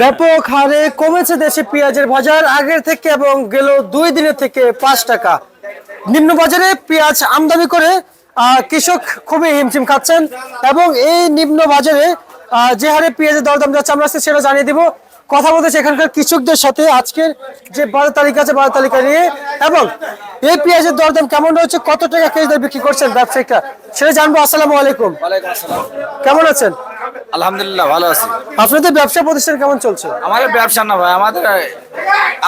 ব্যাপক হারে কমেছে দেশে পেঁয়াজের বাজার। আগের থেকে এবং গেল দুই দিনের থেকে পাঁচ টাকা। নিম্ন বাজারে পেঁয়াজ আমদানি করে কৃষক খুবই হিমশিম খাচ্ছেন এবং এই নিম্ন বাজারে যে হারে পেঁয়াজের দরদাম যাচ্ছে আমরা সেটা জানিয়ে দিব। কথা বলতেছি এখানকার কৃষকদের সাথে আজকের যে বাজার তালিকা আছে বাজার তালিকা নিয়ে। এবং এই পেঁয়াজের দরদাম কেমন রয়েছে কত টাকা কেজি বিক্রি করছেন ব্যবসায়িকরা সেটা জানব। আসসালামু আলাইকুম। কেমন আছেন? আলহামদুলিল্লাহ ভালো আছি। আপনাদের ব্যবসা প্রতিষ্ঠান কেমন চলছে? আমাদের ব্যবসা না ভাই আমাদের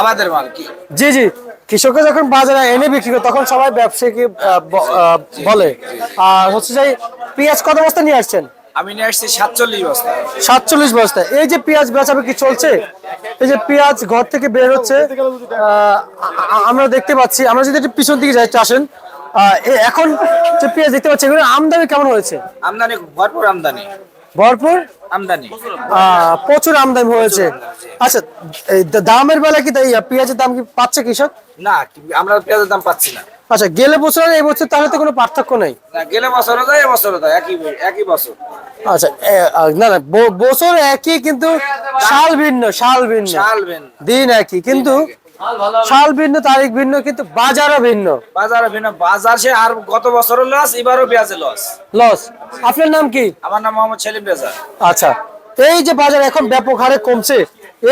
আমাদের মাল কি? জি জি। কৃষকরা যখন বাজারে এনে বিক্রি করে তখন সবাই ব্যবসায়ীকে বলে। আর হচ্ছে যে পেঁয়াজ কত বস্তা নিয়ে আসছেন? আমি নিয়ে আসছি সাতচল্লিশ বস্তা। সাতচল্লিশ বস্তা। এই যে পেঁয়াজ বেচাবে কি চলছে এই যে পেঁয়াজ ঘর থেকে বের হচ্ছে আমরা দেখতে পাচ্ছি আমরা যদি একটু পিছন দিকে যাই আসেন এখন যে পেঁয়াজ দেখতে পাচ্ছি এগুলো আমদানি কেমন হয়েছে? আমদানি ভরপুর আমদানি। ভরপুর? আমদানি। প্রচুর আমদানি হয়েছে। আচ্ছা এই দামের বেলা কি তাই পেঁয়াজের দাম কি পাচ্ছে কৃষক? না আমরা পেঁয়াজের দাম পাচ্ছি না। আচ্ছা গেলে বছর আর এই বছর তাহলে তো কোনো পার্থক্য নেই। গেলে বছরও যায় এবছরও যায় একই একই বছর। আচ্ছা না না বছর একই কিন্তু সাল ভিন্ন সাল ভিন্ন। চাল বেন দিন একই কিন্তু সাল ভিন্ন তারিখ ভিন্ন কিন্তু বাজারও ভিন্ন। বাজার ভিন্ন। বাজার সে আর গত বছরও লস এবারও পেঁয়াজে লস লস আপনার নাম কি? আমার নাম মোহাম্মদ সেলিম রেজা। আচ্ছা। এই যে বাজার এখন ব্যাপক হারে কমছে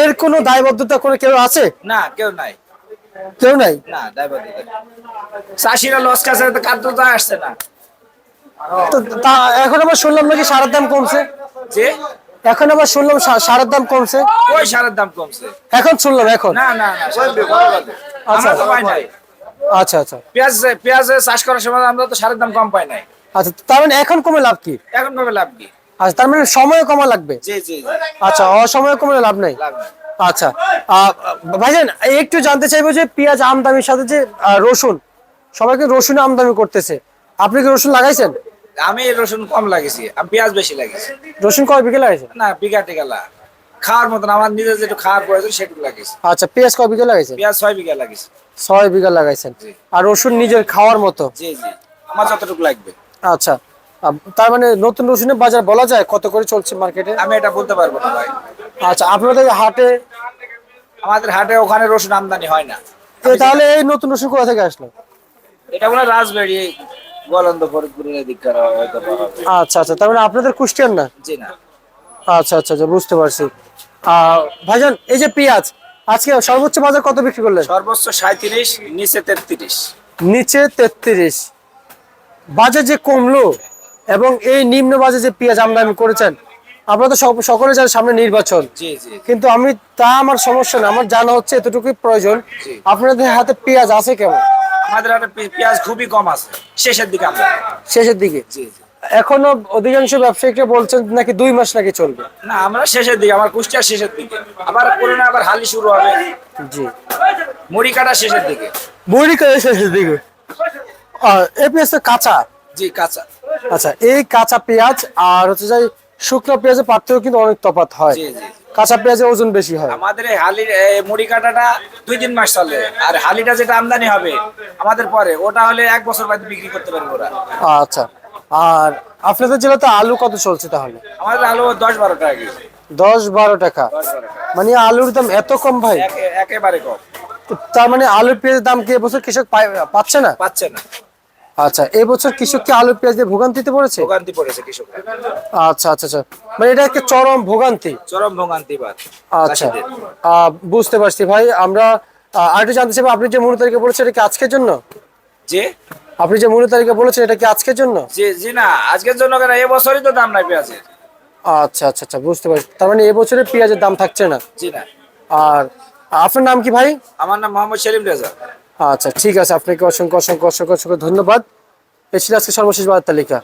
এর কোনো দায়বদ্ধতা করে কেউ আছে? না কেউ নাই। কেউ নাই? না ড্রাইভার চাষিরা লস কাছে তো কার তো আসছে না। তো তা এখন আবার শুনলাম নাকি সারের দাম কমছে? যে? এখন আবার শুনলাম সারের দাম কমছে। ওই সারের দাম কমছে। এখন শুনলাম এখন? না না নাই। আচ্ছা আচ্ছা। পেঁয়াজ পেঁয়াজ চাষ করার সময় আমরা তো সারের দাম কম পাই নাই। আচ্ছা তার মানে এখন কমে লাভ কি? এখন ভাবে লাভ কি? আচ্ছা তার মানে সময় কমা লাগবে? জি জি আচ্ছা অসময়ে কমে লাভ নাই? আচ্ছা আহ, ভাইজান একটু জানতে চাইব যে পেঁয়াজ আমদানির সাথে যে রসুন সবাইকে রসুন আমদানি করতেছে। আপনি কি রসুন লাগাইছেন? আমি রসুন কম লাগিয়েছি আমি পেঁয়াজ বেশি লাগিয়েছি। রসুন কয় বিঘে লাগাইছেন না বিঘা টিকা খাওয়ার মতন আমার নিজের যেটু খাওয়ার প্রয়োজন সেটুকু লাগিয়েছি। আচ্ছা পেঁয়াজ কয় বিঘে লাগাইছেন পেঁয়াজ ছয় বিঘা লাগিয়েছি। ছয় বিঘা লাগাইছেন। আর রসুন নিজের খাওয়ার মতো? জি জি। আমার যতটুকু লাগবে। আচ্ছা। তার মানে নতুন রসুনের বাজার বলা যায় কত করে চলছে মার্কেটে? আমি এটা বলতে পারব না ভাই। আচ্ছা আপনাদের হাটে আমাদের হাটে ওখানে রসুন আমদানি হয় না। তাহলে এই নতুন রসুন কোথা থেকে আসলো? এটা মনে হয় রাজবাড়ি ফরিদপুরের হয়তো হবে। আচ্ছা আচ্ছা তার মানে আপনাদের কুষ্টিয়ার না? জি না। আচ্ছা আচ্ছা আচ্ছা বুঝতে পারছি। ভাইজান এই যে পেঁয়াজ আজকে সর্বোচ্চ বাজার কত বিক্রি করলেন? সর্বোচ্চ সাঁত্রিশ নিচে তেত্রিশ। নিচে তেত্রিশ। বাজার যে কমলো এবং এই নিম্ন বাজার যে পেঁয়াজ আমদানি করেছেন আপনারা তো সকলে জানেন সামনে নির্বাচন। কিন্তু আমি তা আমার সমস্যা না আমার জানা হচ্ছে এতটুকুই প্রয়োজন। আপনাদের হাতে পেঁয়াজ আছে কেমন? আমাদের পেঁয়াজ খুবই কম আছে। শেষের দিকে আমরা। শেষের দিকে? জি জি। এখনও অধিকাংশ ব্যবসায়িকরা বলছেন নাকি দুই মাস নাকি চলবে? না আমরা শেষের দিকে আমার কুষ্টিয়ার শেষের দিকে। আবার করোনা আবার হালি শুরু হবে। জি। মুড়ি কাটা শেষের দিকে। বড়ি করে শেষের দিকে? আর এই পেঁয়াজ তো কাঁচা? জি কাঁচা। আচ্ছা এই কাঁচা পেঁয়াজ আর হচ্ছে যে শুকনো পেঁয়াজের পার্থক্য কিন্তু অনেক তফাৎ হয়। জি জি। কাঁচা পেঁয়াজের ওজন বেশি হয়। আমাদের এই হালির মুড়ি কাটাটা দুই তিন মাস চলে। আর হালিটা যেটা আমদানি হবে আমাদের পরে ওটা হলে এক বছর বাদে বিক্রি করতে পারবে ওরা। আচ্ছা। আর আপনাদের জেলাতে আলু কত চলছে তাহলে? আমাদের আলু দশ বারো টাকা কেজি। দশ বারো টাকা। মানে আলুর দাম এত কম ভাই? একেবারে কম। তার মানে আলুর পেঁয়াজের দাম কি এবছর কৃষক পাচ্ছে না? পাচ্ছে না। আচ্ছা এবছর কৃষক কি আলুর পেঁয়াজ দিয়ে ভোগান্তিতে পড়েছে? ভোগান্তি পড়েছে কৃষক আচ্ছা আচ্ছা আচ্ছা। মানে এটা একটা চরম ভোগান্তি। চরম ভোগান্তি আচ্ছা। বুঝতে পারছি ভাই আমরা আরেকটু জানতে চাইব আপনি যে মূল তারিখে বলেছেন এটা কি আজকের জন্য? যে? আপনি যে মূল তারিখে বলেছেন এটা কি আজকের জন্য? জি জি না আজকের জন্য কেন এবছরই তো দাম নাই পেঁয়াজের। আচ্ছা আচ্ছা আচ্ছা বুঝতে পারছি। তার মানে এবছরে পেঁয়াজের দাম থাকছে না? জি না। আর আপনার নাম কি ভাই? আমার নাম মোহাম্মদ সেলিম রেজা। আচ্ছা ঠিক আছে। আপনাকে অসংখ্য অসংখ্য অসংখ্য অসংখ্য ধন্যবাদ। এ ছিল আজকে সর্বশেষ বাজার তালিকা।